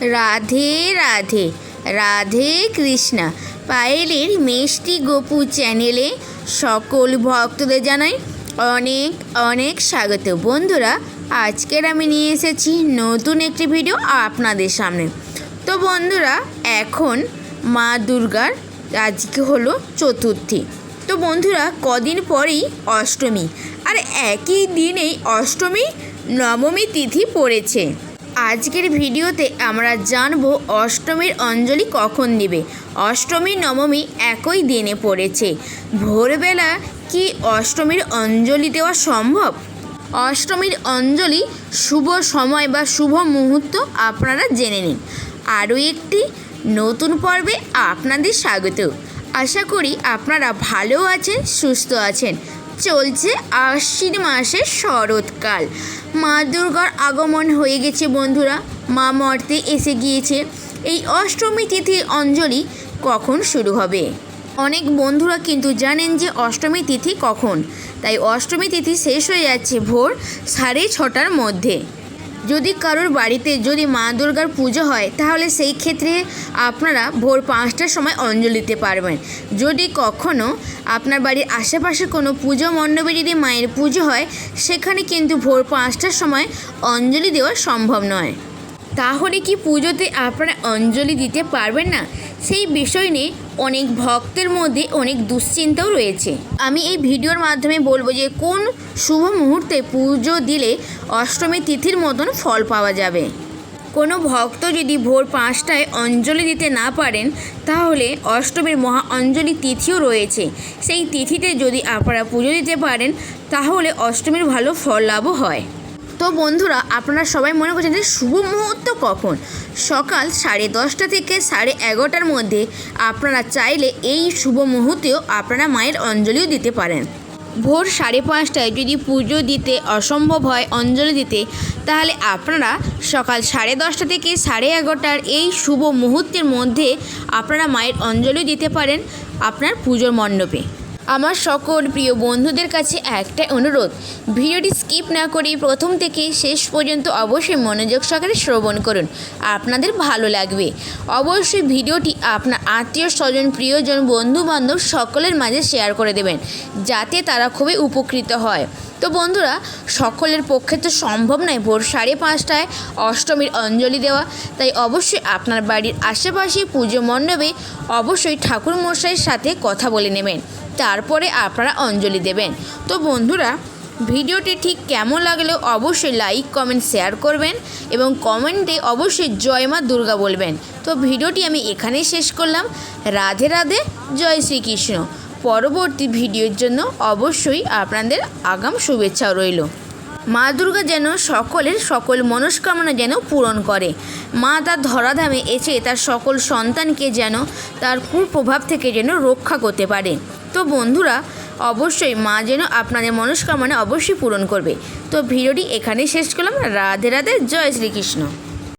রাধে রাধে রাধে কৃষ্ণা। পায়েলের মিষ্টি গোপু চ্যানেলে সকল ভক্তদের জানাই অনেক অনেক স্বাগত। বন্ধুরা, আজকের আমি নিয়ে এসেছি নতুন একটি ভিডিও আপনাদের সামনে। তো বন্ধুরা, এখন মা দুর্গার আজকে হলো চতুর্থী। তো বন্ধুরা, কদিন পরেই অষ্টমী। আর একই দিনেই অষ্টমী নবমী তিথি পড়েছে। আজকের ভিডিওতে আমরা জানব অষ্টমীর অঞ্জলি কখন দিবে। অষ্টমী নবমী একই দিনে পড়েছে। ভোরবেলা কি অষ্টমীর অঞ্জলি দেওয়া সম্ভব? অষ্টমীর অঞ্জলি শুভ সময় বা শুভ মুহূর্ত আপনারা জেনে নিন। আরও একটি নতুন পর্বে আপনাদের স্বাগত। আশা করি আপনারা ভালো আছেন, সুস্থ আছেন। চলছে আশ্বিন মাসের শরৎকাল। মা দুর্গার আগমন হয়ে গেছে বন্ধুরা। মা মর্তে এসে গিয়েছে। এই অষ্টমী তিথি অঞ্জলি কখন শুরু হবে? অনেক বন্ধুরা কিন্তু জানেন যে অষ্টমী তিথি কখন। তাই অষ্টমী তিথি শেষ হয়ে যাচ্ছে ভোর সাড়ে ছটার মধ্যে। যদি কারোর বাড়িতে যদি মা দুর্গার পুজো হয়, তাহলে সেই ক্ষেত্রে আপনারা ভোর পাঁচটার সময় অঞ্জলি দিতে পারবেন। যদি কখনও আপনার বাড়ির আশেপাশে কোনো পুজো মণ্ডপে যদি মায়ের পুজো হয়, সেখানে কিন্তু ভোর পাঁচটার সময় অঞ্জলি দেওয়া সম্ভব নয়। তাহলে কি পুজোতে আপনারা অঞ্জলি দিতে পারবেন না? সেই বিষয় নিয়ে অনেক ভক্তের মধ্যে অনেক দুশ্চিন্তাও রয়েছে। আমি এই ভিডিওর মাধ্যমে বলব যে, কোন শুভ মুহূর্তে পুজো দিলে অষ্টমী তিথির মতন ফল পাওয়া যাবে? কোনো ভক্ত যদি ভোর পাঁচটায় অঞ্জলি দিতে না পারেন, তাহলে অষ্টমীর মহা অঞ্জলি তিথিও রয়েছে। সেই তিথিতে যদি আপনারা পুজো দিতে পারেন, তাহলে অষ্টমীর ভালো ফল লাভও হয়। তো বন্ধুরা, আপনারা সবাই মনে করছেন যে শুভ মুহূর্ত কখন? সকাল সাড়ে দশটা থেকে সাড়ে এগারোটার মধ্যে আপনারা চাইলে এই শুভ মুহূর্তেও আপনারা মায়ের অঞ্জলিও দিতে পারেন। ভোর সাড়ে পাঁচটায় যদি পুজো দিতে অসম্ভব হয় অঞ্জলি দিতে, তাহলে আপনারা সকাল সাড়ে দশটা থেকে সাড়ে এগারোটার এই শুভ মুহূর্তের মধ্যে আপনারা মায়ের অঞ্জলি দিতে পারেন আপনার পুজোর মণ্ডপে। আমার সকল প্রিয় বন্ধুদের কাছে একটা অনুরোধ। ভিডিওটি স্কিপ না করে প্রথম থেকে শেষ পর্যন্ত অবশ্যই মনোযোগ সহকারে শ্রবণ করুন। আপনাদের ভালো লাগবে। অবশ্যই ভিডিওটি আপনার আত্মীয় স্বজন, প্রিয়জন বন্ধু বান্ধব সকলের মাঝে শেয়ার করে দেবেন, যাতে তারা খুবই উপকৃত হয়। তো বন্ধুরা, সকলের পক্ষে তো সম্ভব নয় ভোর সাড়ে পাঁচটায় অষ্টমীর অঞ্জলি দেওয়া। তাই অবশ্যই আপনার বাড়ির আশেপাশে পুজো মণ্ডপে অবশ্যই ঠাকুর মশাইয়ের সাথে কথা বলে নেবেন। তারপরে আপনারা অঞ্জলি দেবেন। তো বন্ধুরা, ভিডিওটি ঠিক কেমন লাগল অবশ্যই লাইক, কমেন্ট, শেয়ার করবেন এবং কমেন্টে অবশ্যই জয় মা দুর্গা বলবেন। তো ভিডিওটি আমি এখানেই শেষ করলাম। রাধে রাধে, জয় শ্রীকৃষ্ণ। পরবর্তী ভিডিওর জন্য অবশ্যই আপনাদের আগাম শুভেচ্ছা রইল। মা দুর্গা যেন সকলের সকল মনস্কামনা যেন পূরণ করে। মা তার ধরাধামে এসে তার সকল সন্তানকে যেন তার কুপ্রভাব থেকে যেন রক্ষা করতে পারে। তো বন্ধুরা, অবশ্যই মা যেন আপনাদের মনস্কামনা অবশ্যই পূরণ করবে। তো ভিডিওটি এখানেই শেষ করলাম। রাধে রাধে, জয় শ্রীকৃষ্ণ।